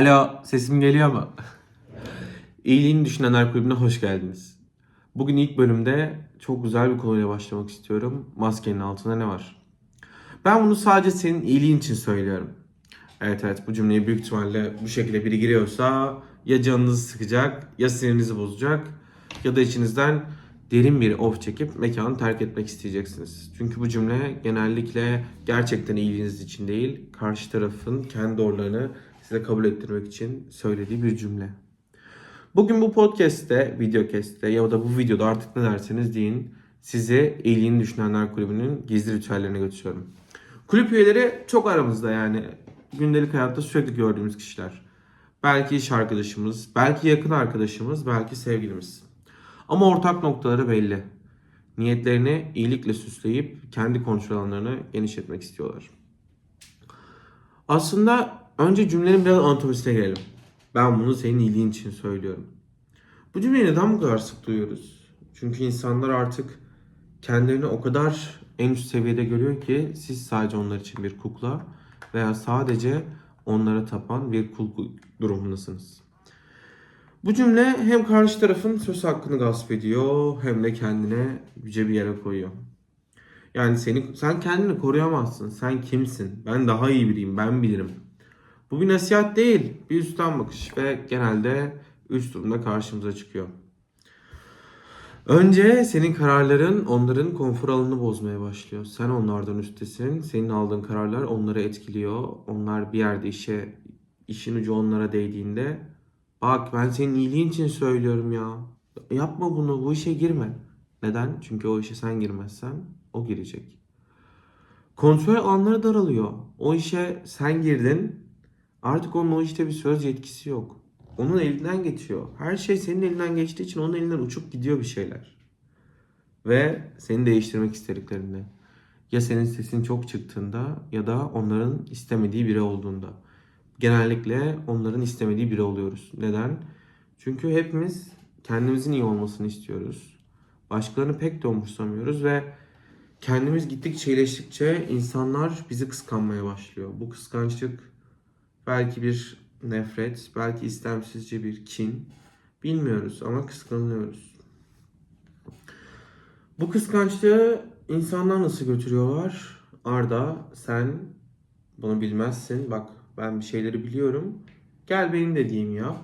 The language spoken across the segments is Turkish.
Alo, sesim geliyor mu? İyiliğini Düşünenler Kulübü'ne hoş geldiniz. Bugün ilk bölümde çok güzel bir konuyla başlamak istiyorum. Maskenin altında ne var? Ben bunu sadece senin iyiliğin için söylüyorum. Evet evet bu cümleyi büyük ihtimalle bu şekilde biri giriyorsa ya canınızı sıkacak ya sinirinizi bozacak ya da içinizden derin bir of çekip mekanı terk etmek isteyeceksiniz. Çünkü bu cümle genellikle gerçekten iyiliğiniz için değil, karşı tarafın kendi doğrularını size kabul ettirmek için söylediği bir cümle. Bugün bu podcast'te, videocast'te ya da bu videoda artık ne derseniz deyin sizi iyiliğini düşünenler kulübünün gizli ritüellerine götürüyorum. Kulüp üyeleri çok aramızda yani gündelik hayatta sürekli gördüğümüz kişiler. Belki iş arkadaşımız, belki yakın arkadaşımız, belki sevgilimiz. Ama ortak noktaları belli. Niyetlerini iyilikle süsleyip kendi kontrol alanlarını genişletmek istiyorlar. Aslında önce cümlenin biraz anatomisine gelelim. Ben bunu senin iyiliğin için söylüyorum. Bu cümleyi neden bu kadar sık duyuyoruz? Çünkü insanlar artık kendilerini o kadar en üst seviyede görüyor ki siz sadece onlar için bir kukla veya sadece onlara tapan bir kul durumundasınız. Bu cümle hem karşı tarafın söz hakkını gasp ediyor hem de kendine yüce bir yere koyuyor. Yani seni sen kendini koruyamazsın. Sen kimsin? Ben daha iyi biriyim. Ben bilirim. Bu bir nasihat değil. Bir üstten bakış ve genelde üç durumda karşımıza çıkıyor. Önce senin kararların onların konfor alanını bozmaya başlıyor. Sen onlardan üsttesin. Senin aldığın kararlar onları etkiliyor. Onlar bir yerde işe işin ucu onlara değdiğinde bak ben senin iyiliğin için söylüyorum ya. Yapma bunu. Bu işe girme. Neden? Çünkü o işe sen girmezsen o girecek. Kontrol alanları daralıyor. O işe sen girdin. Artık onun o işte bir söz yetkisi yok. Onun elinden geçiyor. Her şey senin elinden geçtiği için onun elinden uçup gidiyor bir şeyler. Ve seni değiştirmek istediklerinde. Ya senin sesin çok çıktığında ya da onların istemediği biri olduğunda. Genellikle onların istemediği biri oluyoruz. Neden? Çünkü hepimiz kendimizin iyi olmasını istiyoruz. Başkalarını pek de umursamıyoruz ve kendimiz gittikçe iyileştikçe insanlar bizi kıskanmaya başlıyor. Bu kıskançlık belki bir nefret, belki istemsizce bir kin. Bilmiyoruz ama kıskanıyoruz. Bu kıskançlığı insanlar nasıl götürüyorlar? Arda sen bunu bilmezsin. Bak ben bir şeyleri biliyorum. Gel benim dediğimi yap.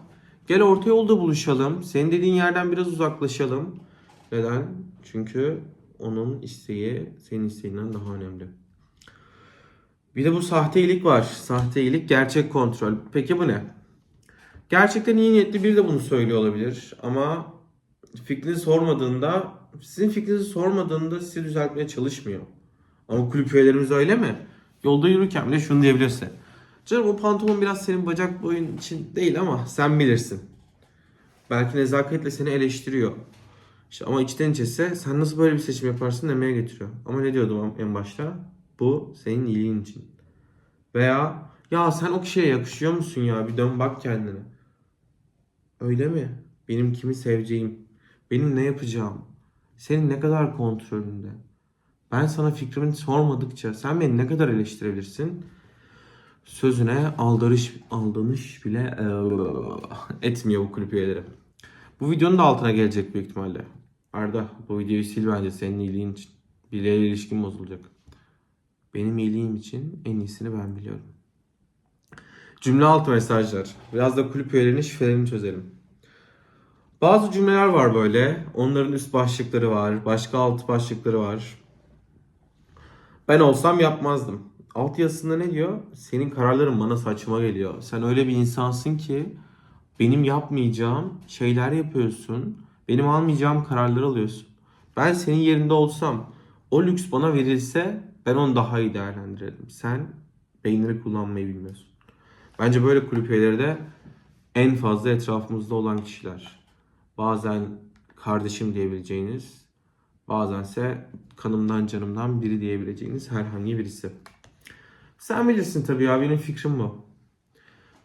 Gel orta yolda buluşalım. Senin dediğin yerden biraz uzaklaşalım. Neden? Çünkü onun isteği senin isteğinden daha önemli. Bir de bu sahte iyilik var. Sahte iyilik, gerçek kontrol. Peki bu ne? Gerçekten iyi niyetli biri de bunu söylüyor olabilir. Ama fikrini sormadığında, sizin fikrinizi sormadığında sizi düzeltmeye çalışmıyor. Ama kulüp üyelerimiz öyle mi? Yolda yürürken bile şunu diyebilirse. Canım o pantolon biraz senin bacak boyun için değil ama sen bilirsin. Belki nezaketle seni eleştiriyor. İşte ama içten içese sen nasıl böyle bir seçim yaparsın demeye getiriyor. Ama ne diyordum en başta? Bu senin iyiliğin için. Veya ya sen o kişiye yakışıyor musun ya bir dön bak kendine. Öyle mi? Benim kimi seveceğim, benim ne yapacağım, senin ne kadar kontrolünde. Ben sana fikrimi sormadıkça sen beni ne kadar eleştirebilirsin? Sözüne aldanış, aldanış bile etmiyor bu kulüp üyeleri. Bu videonun da altına gelecek büyük ihtimalle. Arda bu videoyu sil bence senin iyiliğin için. Birileriyle ilişkin bozulacak. Benim iyiliğim için en iyisini ben biliyorum. Cümle altı mesajlar. Biraz da kulüp üyelerinin şifrelerini çözelim. Bazı cümleler var böyle. Onların üst başlıkları var. Başka alt başlıkları var. Ben olsam yapmazdım. Alt yazısında ne diyor? Senin kararların bana saçma geliyor. Sen öyle bir insansın ki benim yapmayacağım şeyler yapıyorsun. Benim almayacağım kararlar alıyorsun. Ben senin yerinde olsam o lüks bana verilse ben onu daha iyi değerlendirirdim. Sen beynini kullanmayı bilmiyorsun. Bence böyle kulüp üyeleri de en fazla etrafımızda olan kişiler. Bazen kardeşim diyebileceğiniz, bazense kanımdan canımdan biri diyebileceğiniz herhangi birisi. Sen bilirsin tabii ya benim fikrim bu.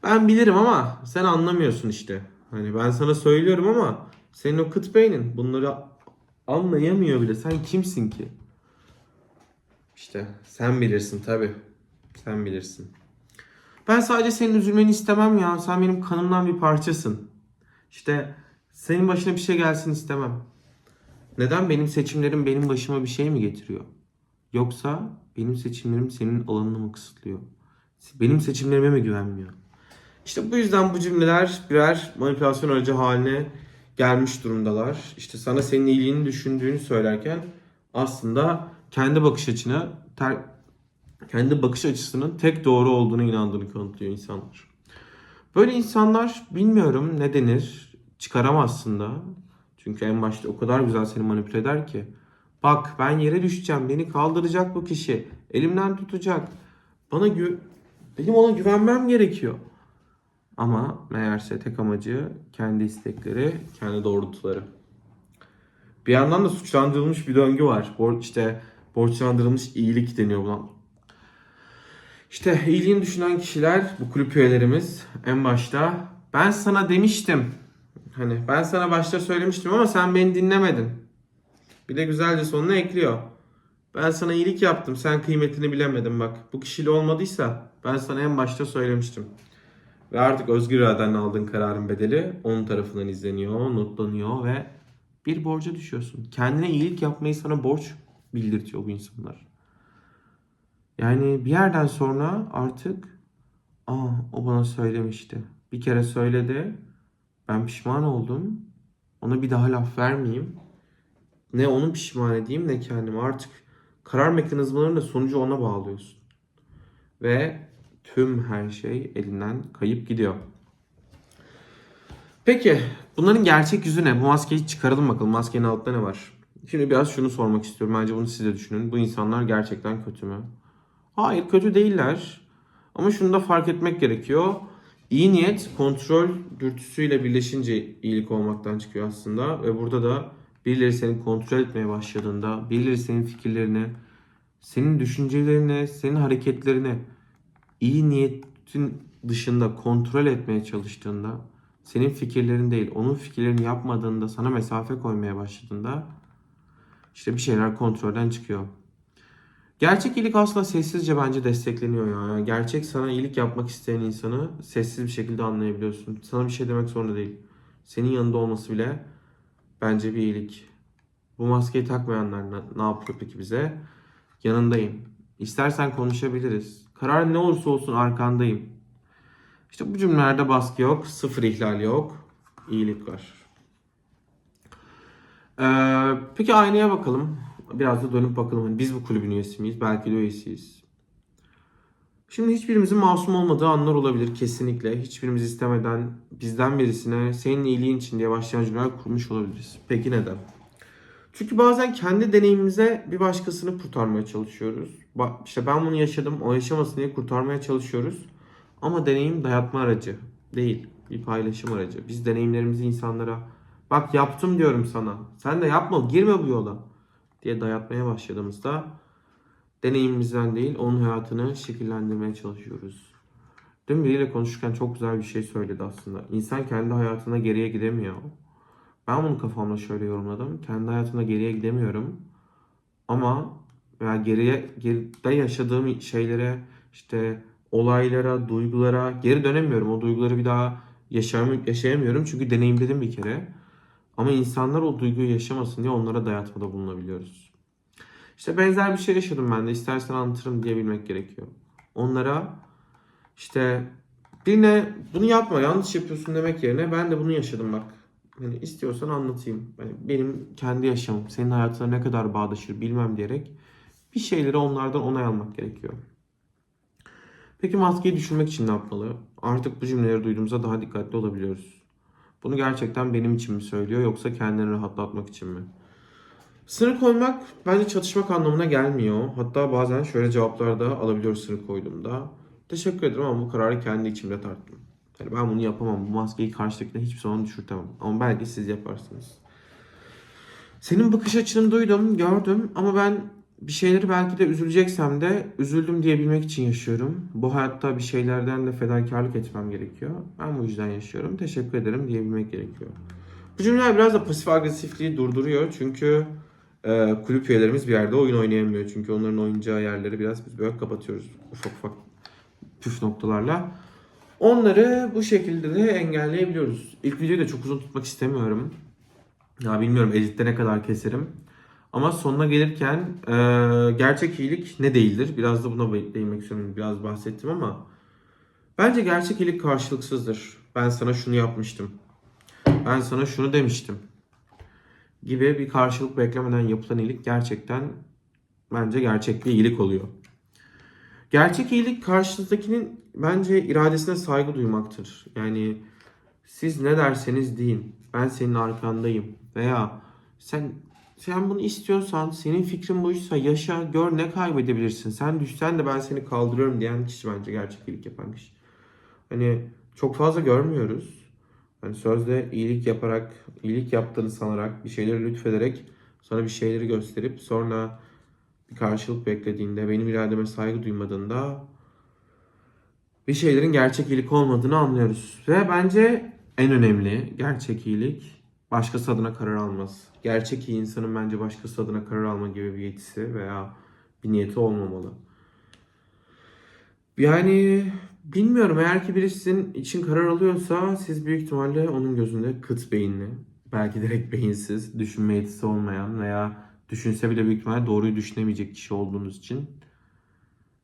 Ben bilirim ama sen anlamıyorsun işte. Hani ben sana söylüyorum ama senin o kıt beynin bunları anlayamıyor bile. Sen kimsin ki? İşte sen bilirsin tabii. Sen bilirsin. Ben sadece senin üzülmeni istemem ya. Sen benim kanımdan bir parçasın. İşte senin başına bir şey gelsin istemem. Neden benim seçimlerim benim başıma bir şey mi getiriyor? Yoksa benim seçimlerim senin alanını mı kısıtlıyor? Benim seçimlerime mi güvenmiyor? İşte bu yüzden bu cümleler birer manipülasyon aracı haline gelmiş durumdalar. İşte sana senin iyiliğini düşündüğünü söylerken aslında kendi bakış açına ter, kendi bakış açısının tek doğru olduğunu inandığını kanıtlıyor insanlar. Böyle insanlar bilmiyorum ne denir çıkaramazsın da. Çünkü en başta o kadar güzel seni manipüle eder ki. Bak ben yere düşeceğim. Beni kaldıracak bu kişi. Elimden tutacak. Bana gü benim ona güvenmem gerekiyor. Ama meğerse tek amacı kendi istekleri, kendi doğrultuları. Bir yandan da suçlandırılmış bir döngü var. Bor işte borçlandırılmış iyilik deniyor buna. İşte iyiliğini düşünen kişiler, bu kulüp üyelerimiz en başta ben sana demiştim. Hani ben sana başta söylemiştim ama sen beni dinlemedin. Bir de güzelce sonuna ekliyor. Ben sana iyilik yaptım, sen kıymetini bilemedin bak. Bu kişiyle olmadıysa ben sana en başta söylemiştim. Ve artık özgür iradenle aldığın kararın bedeli onun tarafından izleniyor, notlanıyor ve bir borca düşüyorsun. Kendine iyilik yapmayı sana borç bildirtiyor bu insanlar. Yani bir yerden sonra artık aa o bana söylemişti. Bir kere söyledi. Ben pişman oldum. Ona bir daha laf vermeyeyim. Ne onu pişman edeyim ne kendimi. Artık karar mekanizmalarının da sonucu ona bağlıyorsun. Ve tüm her şey elinden kayıp gidiyor. Peki bunların gerçek yüzü ne? Bu maskeyi çıkaralım bakalım. Maskenin altında ne var? Şimdi biraz şunu sormak istiyorum. Bence bunu siz de düşünün. Bu insanlar gerçekten kötü mü? Hayır kötü değiller. Ama şunu da fark etmek gerekiyor. İyi niyet kontrol dürtüsüyle birleşince iyilik olmaktan çıkıyor aslında. Ve burada da birileri seni kontrol etmeye başladığında, birileri senin fikirlerini, senin düşüncelerini, senin hareketlerini iyi niyetin dışında kontrol etmeye çalıştığında, senin fikirlerin değil, onun fikirlerini yapmadığında, sana mesafe koymaya başladığında işte bir şeyler kontrolden çıkıyor. Gerçek iyilik aslında sessizce bence destekleniyor ya. Yani gerçek sana iyilik yapmak isteyen insanı sessiz bir şekilde anlayabiliyorsun. Sana bir şey demek zorunda değil. Senin yanında olması bile bence bir iyilik. Bu maskeyi takmayanlar ne, yapıyor peki bize? Yanındayım. İstersen konuşabiliriz. Karar ne olursa olsun arkandayım. İşte bu cümlelerde baskı yok, sıfır ihlal yok, iyilik var. Ee, peki aynaya bakalım. Biraz da dönüp bakalım. Hani biz bu kulübün üyesi miyiz? Belki de üyesiyiz. Şimdi hiçbirimizin masum olmadığı anlar olabilir kesinlikle. Hiçbirimiz istemeden bizden birisine senin iyiliğin için diye başlayan cümleler kurmuş olabiliriz. Peki neden? Çünkü bazen kendi deneyimimize bir başkasını kurtarmaya çalışıyoruz. Bak işte ben bunu yaşadım, o yaşamasın diye kurtarmaya çalışıyoruz. Ama deneyim dayatma aracı değil, bir paylaşım aracı. Biz deneyimlerimizi insanlara bak yaptım diyorum sana. Sen de yapma, girme bu yola diye dayatmaya başladığımızda deneyimimizden değil onun hayatını şekillendirmeye çalışıyoruz. Dün biriyle konuşurken çok güzel bir şey söyledi aslında. İnsan kendi hayatına geriye gidemiyor. Ben bunu kafamda şöyle yorumladım. Kendi hayatımda geriye gidemiyorum. Ama veya geriye geride yaşadığım şeylere işte olaylara, duygulara geri dönemiyorum. O duyguları bir daha yaşayamıyorum çünkü deneyimledim bir kere. Ama insanlar o duyguyu yaşamasın diye onlara dayatmada bulunabiliyoruz. İşte benzer bir şey yaşadım ben de. İstersen anlatırım diyebilmek gerekiyor. Onlara işte birine bunu yapma yanlış yapıyorsun demek yerine ben de bunu yaşadım bak. Hani istiyorsan anlatayım. Yani benim kendi yaşamım senin hayatına ne kadar bağdaşır bilmem diyerek bir şeyleri onlardan onay almak gerekiyor. Peki maskeyi düşürmek için ne yapmalı? Artık bu cümleleri duyduğumuzda daha dikkatli olabiliyoruz. Bunu gerçekten benim için mi söylüyor yoksa kendini rahatlatmak için mi? Sınır koymak bence çatışmak anlamına gelmiyor. Hatta bazen şöyle cevaplar da alabiliyoruz sınır koyduğumda. Teşekkür ederim ama bu kararı kendi içimde tarttım. Yani ben bunu yapamam. Bu maskeyi karşıdakine hiçbir zaman düşürtemem. Ama belki siz yaparsınız. Senin bakış açını duydum, gördüm ama ben bir şeyleri belki de üzüleceksem de üzüldüm diyebilmek için yaşıyorum. Bu hayatta bir şeylerden de fedakarlık etmem gerekiyor. Ben bu yüzden yaşıyorum. Teşekkür ederim diyebilmek gerekiyor. Bu cümleler biraz da pasif agresifliği durduruyor. Çünkü e, kulüp üyelerimiz bir yerde oyun oynayamıyor. Çünkü onların oynayacağı yerleri biraz biz böyle kapatıyoruz. Ufak ufak püf noktalarla. Onları bu şekilde de engelleyebiliyoruz. İlk videoyu da çok uzun tutmak istemiyorum. Ya bilmiyorum editte ne kadar keserim. Ama sonuna gelirken e, gerçek iyilik ne değildir? Biraz da buna değinmek istiyorum. Biraz bahsettim ama bence gerçek iyilik karşılıksızdır. Ben sana şunu yapmıştım. Ben sana şunu demiştim. Gibi bir karşılık beklemeden yapılan iyilik gerçekten bence gerçek bir iyilik oluyor. Gerçek iyilik karşınızdakinin bence iradesine saygı duymaktır. Yani siz ne derseniz deyin. Ben senin arkandayım. Veya sen sen bunu istiyorsan, senin fikrin buysa yaşa, gör ne kaybedebilirsin. Sen düşsen de ben seni kaldırıyorum diyen kişi bence gerçek iyilik yapan kişi. Hani çok fazla görmüyoruz. Hani sözde iyilik yaparak, iyilik yaptığını sanarak, bir şeyleri lütfederek sana bir şeyleri gösterip sonra bir karşılık beklediğinde, benim irademe saygı duymadığında bir şeylerin gerçek iyilik olmadığını anlıyoruz. Ve bence en önemli gerçek iyilik başkası adına karar almaz. Gerçek iyi insanın bence başkası adına karar alma gibi bir yetisi veya bir niyeti olmamalı. Yani bilmiyorum eğer ki birisi sizin için karar alıyorsa siz büyük ihtimalle onun gözünde kıt beyinli, belki direkt beyinsiz, düşünme yetisi olmayan veya düşünse bile büyük ihtimalle doğruyu düşünemeyecek kişi olduğunuz için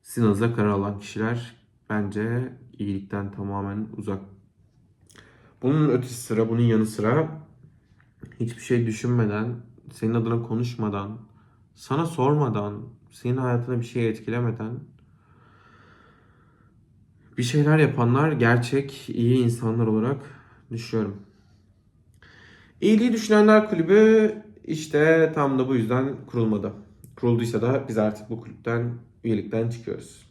sizin karar alan kişiler bence iyilikten tamamen uzak. Bunun ötesi sıra, bunun yanı sıra hiçbir şey düşünmeden, senin adına konuşmadan, sana sormadan, senin hayatına bir şey etkilemeden bir şeyler yapanlar gerçek iyi insanlar olarak düşünüyorum. İyiliği Düşünenler Kulübü işte tam da bu yüzden kurulmadı. Kurulduysa da biz artık bu kulüpten, üyelikten çıkıyoruz.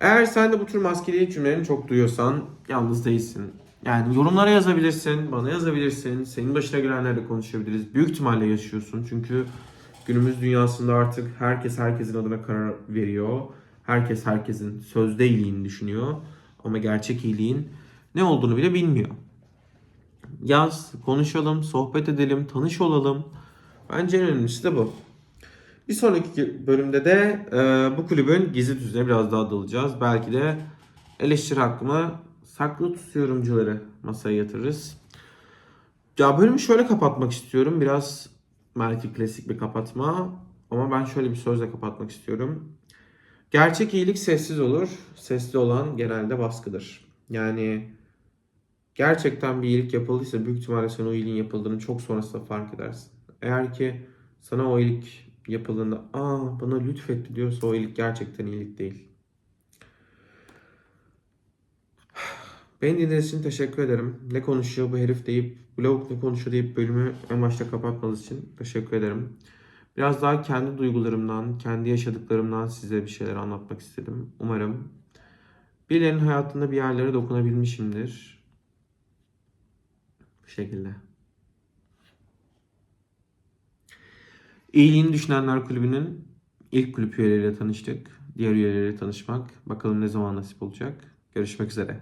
Eğer sen de bu tür maskeli cümlelerini çok duyuyorsan yalnız değilsin. Yani yorumlara yazabilirsin, bana yazabilirsin, senin başına gelenlerle konuşabiliriz. Büyük ihtimalle yaşıyorsun çünkü günümüz dünyasında artık herkes herkesin adına karar veriyor. Herkes herkesin sözde iyiliğini düşünüyor ama gerçek iyiliğin ne olduğunu bile bilmiyor. Yaz, konuşalım, sohbet edelim, tanış olalım. Bence en önemlisi de bu. Bir sonraki bölümde de e, bu kulübün gizli düzene biraz daha dalacağız. Belki de eleştiri hakkımı saklı tutuyorumcuları masaya yatırırız. Ya bölümü şöyle kapatmak istiyorum. Biraz belki klasik bir kapatma ama ben şöyle bir sözle kapatmak istiyorum. Gerçek iyilik sessiz olur. Sesli olan genelde baskıdır. Yani gerçekten bir iyilik yapıldıysa büyük ihtimalle sen o iyiliğin yapıldığını çok sonrasında fark edersin. Eğer ki sana o iyilik yapıldığında aa bana lütfetti diyorsa o iyilik gerçekten iyilik değil. Beni dinlediğiniz için teşekkür ederim. Ne konuşuyor bu herif deyip, lavuk ne konuşuyor deyip bölümü en başta kapatmanız için teşekkür ederim. Biraz daha kendi duygularımdan, kendi yaşadıklarımdan size bir şeyler anlatmak istedim. Umarım birilerinin hayatında bir yerlere dokunabilmişimdir. Bu şekilde. İyiliğini Düşünenler Kulübü'nün ilk kulüp üyeleriyle tanıştık. Diğer üyeleriyle tanışmak bakalım ne zaman nasip olacak. Görüşmek üzere.